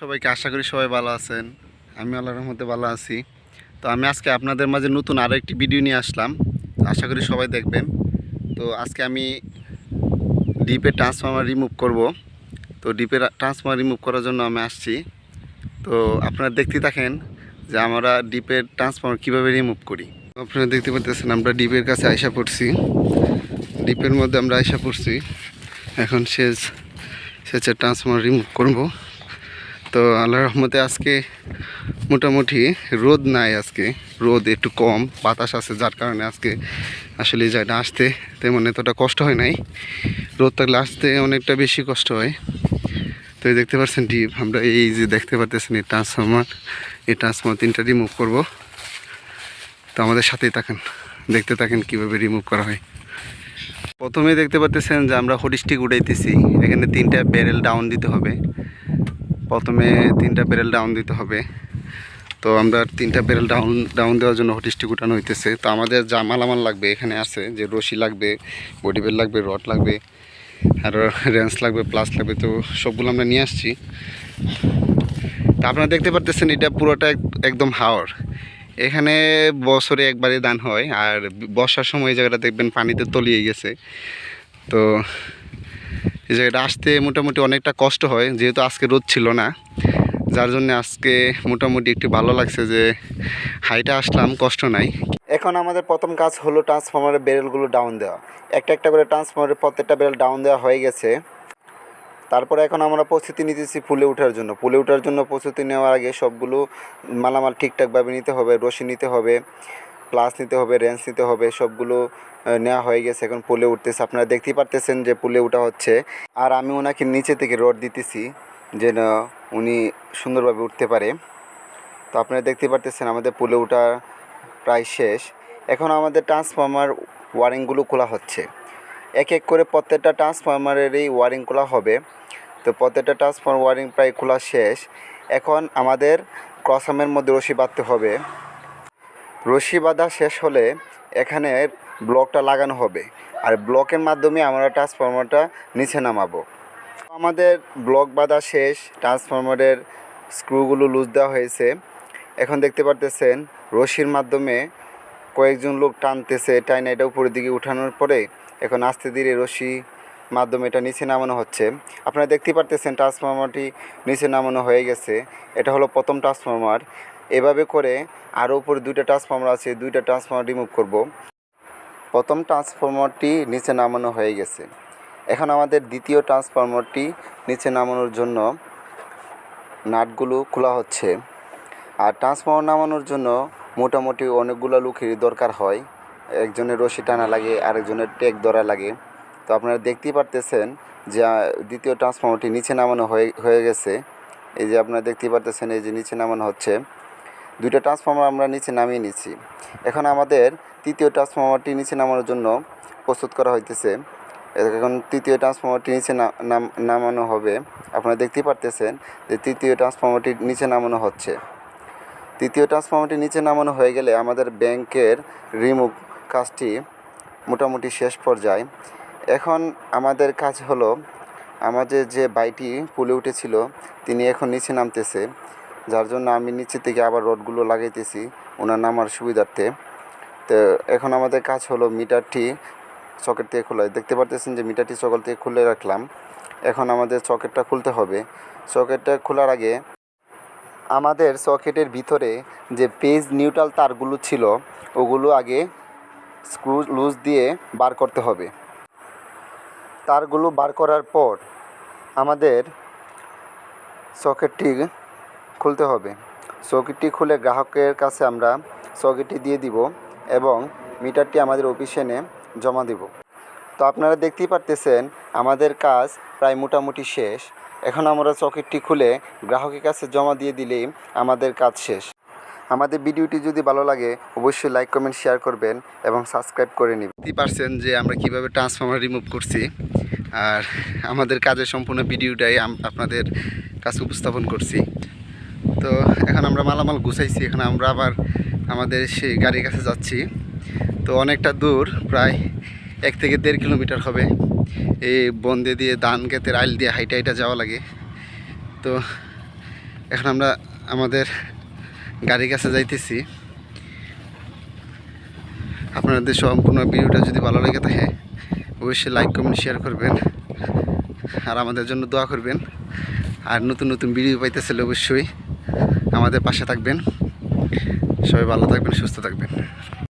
সবাইকে আশা করি সবাই ভালো আছেন। আমি আল্লাহর রহমতে ভালো আছি। তো আমি আজকে আপনাদের মাঝে নতুন আরও একটি ভিডিও নিয়ে আসলাম। আশা করি সবাই দেখবেন। তো আজকে আমি ডিপের ট্রান্সফর্মার রিমুভ করব। তো ডিপের ট্রান্সফর্মার রিমুভ করার জন্য আমি আসছি। তো আপনারা দেখতে থাকেন যে আমরা ডিপের ট্রান্সফর্মার কীভাবে রিমুভ করি। আপনারা দেখতে পাচ্ছেন আমরা ডিপের কাছে আইসা পড়ছি। ডিপের মধ্যে আমরা আইসা পড়ছি। এখন সেচ, সেচের ট্রান্সফর্মার রিমুভ করব। তো আল্লাহ রহমতে আজকে মোটামুটি রোদ নাই আজকে। রোদ একটু কম, বাতাস আছে, যার কারণে আজকে আসলে জায়গাটা আসতে তেমন এতটা কষ্ট হয় নাই। রোদ থাকলে আসতে অনেকটা বেশি কষ্ট হয়। তো এই দেখতে পাচ্ছেন ডিপ, আমরা এই যে দেখতে পাচ্ছেন এই ট্রান্সফর্মার এই ট্রান্সফর্মার তিনটা রিমুভ করব। তো আমাদের সাথেই থাকেন, দেখতে থাকেন কীভাবে রিমুভ করা হয়। প্রথমে দেখতে পাচ্ছেন যে আমরা হরিস্টিক উঠাইতেছি, এখানে তিনটা ব্যারেল ডাউন দিতে হবে। প্রথমে তিনটা ব্যারেল ডাউন দিতে হবে। তো আমরা তিনটা ব্যারেল ডাউন ডাউন দেওয়ার জন্য হটিস্টিক উঠানো হইতেছে। তো আমাদের যা মালামাল লাগবে এখানে আছে, যে রশি লাগবে বডি বেল লাগবে রড লাগবে, আর রেঞ্চ লাগবে প্লাস লাগবে, তো সবগুলো আমরা নিয়ে আসছি। তা আপনারা দেখতে পারতেছেন এটা পুরোটা একদম হাওর। এখানে বছরে একবারই দান হয়, আর বর্ষার সময় এই জায়গাটা দেখবেন পানিতে তলিয়ে গেছে। তো এই জায়গাটা আসতে মোটামুটি অনেকটা কষ্ট হয়, যেহেতু আজকে রোদ ছিল না। যার জন্য আজকে মোটামুটি একটু ভালো লাগছে যে হাইটা আসলাম, কষ্ট নাই। এখন আমাদের প্রথম কাজ হলো ট্রান্সফর্মারের বেরেলগুলো ডাউন দেওয়া। একটা একটা করে ট্রান্সফর্মারের প্রত্যেকটা বেরেল ডাউন দেওয়া হয়ে গেছে। তারপরে এখন আমরা প্রস্তুতি নিতেছি ফুলে ওঠার জন্য। ফুলে ওঠার জন্য প্রস্তুতি নেওয়ার আগে সবগুলো মালামাল ঠিকঠাকভাবে নিতে হবে, রশি নিতে হবে। প্লাস নিতে হবে রেঞ্জ নিতে হবে, সবগুলো নেওয়া হয়ে গেছে, এখন পুলে উঠতেছে। আপনারা দেখতেই পারতেছেন যে পুলে ওঠা হচ্ছে। আর আমি ওনাকে নিচে থেকে রড দিতেছি, যেন উনি সুন্দরভাবে উঠতে পারে। তো আপনারা দেখতে পারতেছেন আমাদের পুলে ওঠা প্রায় শেষ। এখন আমাদের ট্রান্সফর্মার ওয়ারিংগুলো খোলা হচ্ছে। এক এক করে প্রত্যেকটা ট্রান্সফর্মারেরই ওয়ারিং খোলা হবে। তো প্রত্যেকটা ট্রান্সফর্মার ওয়ারিং প্রায় খোলা শেষ। এখন আমাদের ক্রসামের মধ্যে রশি বাঁধতে হবে। রশি বাঁধা শেষ হলে এখানে ব্লকটা লাগানো হবে। আর ব্লকের মাধ্যমে আমরা ট্রান্সফর্মারটা নিচে নামাবো। আমাদের ব্লক বাঁধা শেষ ট্রান্সফর্মারের স্ক্রুগুলো লুজ দেওয়া হয়েছে। এখন দেখতে পারতেছেন, রশির মাধ্যমে কয়েকজন লোক টানতেছে, টাইনা এটা উপরের দিকে উঠানোর পরে এখন আস্তে ধীরে রশি মাধ্যমে এটা নিচে নামানো হচ্ছে। আপনারা দেখতে পারতেছেন ট্রান্সফর্মারটি নিচে নামানো হয়ে গেছে। এটা হলো প্রথম ট্রান্সফর্মার এভাবে করে আরও উপরে দুইটা ট্রান্সফর্মার আছে, দুইটা ট্রান্সফর্মার রিমুভ করব। প্রথম ট্রান্সফর্মারটি নিচে নামানো হয়ে গেছে। এখন আমাদের দ্বিতীয় ট্রান্সফর্মারটি নিচে নামানোর জন্য নাটগুলো খোলা হচ্ছে। আর ট্রান্সফর্মার নামানোর জন্য মোটামুটি অনেকগুলো লোকেরই দরকার হয়। একজনের রশি টানা লাগে, আরেকজনের টেক ধরা লাগে। তো আপনারা দেখতেই পারতেছেন যে দ্বিতীয় ট্রান্সফর্মারটি নিচে নামানো হয়ে হয়ে গেছে। এই যে আপনারা দেখতেই পারতেছেন, এই যে নিচে নামানো হচ্ছে। দুইটা ট্রান্সফর্মার আমরা নিচে নামিয়ে নিচ্ছি। এখন আমাদের তৃতীয় ট্রান্সফর্মারটি নিচে নামানোর জন্য প্রস্তুত করা হইতেছে। এখন তৃতীয় ট্রান্সফর্মারটি নিচে নাম- নামানো হবে। আপনারা দেখতেই পারতেছেন যে তৃতীয় ট্রান্সফর্মারটি নিচে নামানো হচ্ছে। তৃতীয় ট্রান্সফর্মারটি নিচে নামানো হয়ে গেলে আমাদের ব্যাংকের রিমুভ কাজটি মোটামুটি শেষ পর্যায়ে। এখন আমাদের কাজ হলো, আমাদের যে বাইটি পুলে উঠেছিল, তিনি এখন নিচে নামতেছে। যার জন্য আমি নিচে থেকে আবার রডগুলো লাগাইতেছি, ওনার নামার সুবিধার্থে। তো এখন আমাদের কাজ হলো মিটারটি সকেট থেকে খোলা দেখতে পারতেছেন যে মিটারটি সকাল থেকে খুলে রাখলাম। এখন আমাদের সকেটটা খুলতে হবে। সকেটটা খোলার আগে আমাদের সকেটের ভিতরে যে পেজ নিউট্রাল তারগুলো ছিল, ওগুলো আগে স্ক্রু লুজ দিয়ে বার করতে হবে। তারগুলো বার করার পর আমাদের সকেটটি খুলতে হবে। সকেটটি খুলে গ্রাহকের কাছে আমরা সকেটটি দিয়ে দিব এবং মিটারটি আমাদের অফিসে এনে জমা দেব। তো আপনারা দেখতেই পারতেছেন, আমাদের কাজ প্রায় মোটামুটি শেষ। এখন আমরা সকেটটি খুলে গ্রাহকের কাছে জমা দিয়ে দিলেই আমাদের কাজ শেষ। আমাদের ভিডিওটি যদি ভালো লাগে, অবশ্যই লাইক, কমেন্ট, শেয়ার করবেন এবং সাবস্ক্রাইব করে নিন বুঝতেই পারছেন যে আমরা কীভাবে ট্রান্সফর্মার রিমুভ করছি। আর আমাদের কাজের সম্পূর্ণ ভিডিওটাই আপনাদের কাছে উপস্থাপন করছি। তো এখন আমরা মালামাল গুছাইছি, এখন আমরা আবার আমাদের সেই গাড়ির কাছে যাচ্ছি। তো অনেকটা দূর, প্রায় এক থেকে দেড় কিলোমিটার হবে। এই বন্দে দিয়ে ধান ক্ষেতের আইল দিয়ে হাইটা হাইটা যাওয়া লাগে। তো এখন আমরা আমাদের গাড়ির কাছে যাইতেছি। আপনাদের সম্পূর্ণ ভিডিওটা যদি ভালো লেগে থাকে, অবশ্যই লাইক কমেন্ট শেয়ার করবেন। আর আমাদের জন্য দোয়া করবেন। আর নতুন নতুন ভিডিও পাইতেছিল অবশ্যই। আমাদের পাশে থাকবেন। সবাই ভালো থাকবেন সুস্থ থাকবেন।